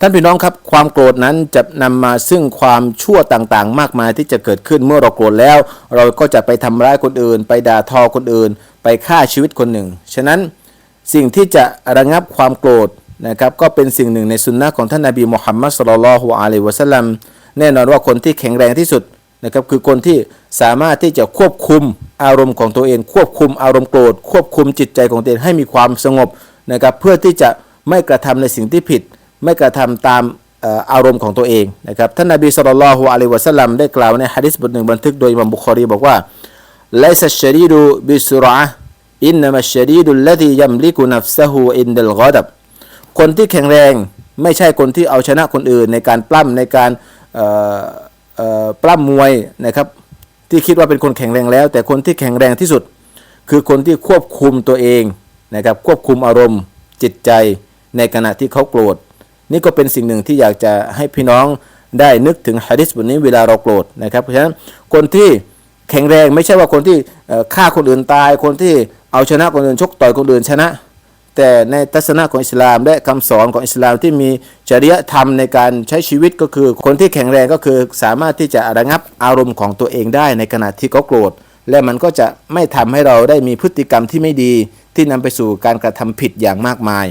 ท่านพี่น้องครับความโกรธนั้นจะนำมาซึ่งความชั่วต่างๆ มากมายที่จะเกิดขึ้นเมื่อเราโกรธแล้ว เราก็จะไปทำร้ายคนอื่น ไปด่าทอคนอื่น ไปฆ่าชีวิตคนหนึ่ง ฉะนั้นสิ่งที่จะระงับความโกรธนะครับก็เป็นสิ่งหนึ่งในสุนนะของท่านนาบีมุฮัมมัดสุลลัลฮุอะลัยวะสัลลัมแน่นอนว่าคนที่แข็งแรงที่สุดนะครับคือคนที่สามารถที่จะควบคุมอารมณ์ของตัวเอง ควบคุมอารมณ์โกรธควบคุมจิตใจของตัวเองให้มีความสงบนะครับเพื่อที่จะไม่กระทำในสิ่งที่ผิด ไม่กระทำตามอารมณ์ของตัวเองนะครับท่านนบีสุลต่านละฮ์อะลัยวะสัลลัมได้กล่าวในฮะดิษบทหนึ่งบันทึกโดยอิมัมบุคอรีบอกว่าไลซัชชรีดูบิสุระอินนัมัชชรีดุลลดียัมลิกุนัฟซะฮูอินเดลกอดับคนที่แข็งแรงไม่ใช่คนที่เอาชนะคนอื่น ในการปล้ำในการปล้ำมวยนะครับที่คิดว่าเป็นคนแข็งแรงแล้ว แต่คนที่แข็งแรงที่สุด คือคนที่ควบคุมตัวเองนะครับควบคุมอารมณ์จิตใจในขณะที่เขาโกรธ นี่ก็เป็นสิ่งหนึ่งที่อยากจะให้พี่น้องได้นึกถึงฮะดิษบทนี้เวลาเราโกรธนะครับ เพราะฉะนั้นคนที่แข็งแรงไม่ใช่ว่าคนที่ฆ่าคนอื่นตาย คนที่เอาชนะคนอื่นชกต่อยคนอื่นชนะ แต่ในทัศนะของอิสลามและคำสอนของอิสลามที่มีจริยธรรมในการใช้ชีวิตก็คือ คนที่แข็งแรงก็คือสามารถที่จะระงับอารมณ์ของตัวเองได้ในขณะที่เขาโกรธ และมันก็จะไม่ทำให้เราได้มีพฤติกรรมที่ไม่ดีที่นำไปสู่การกระทำผิดอย่างมากมาย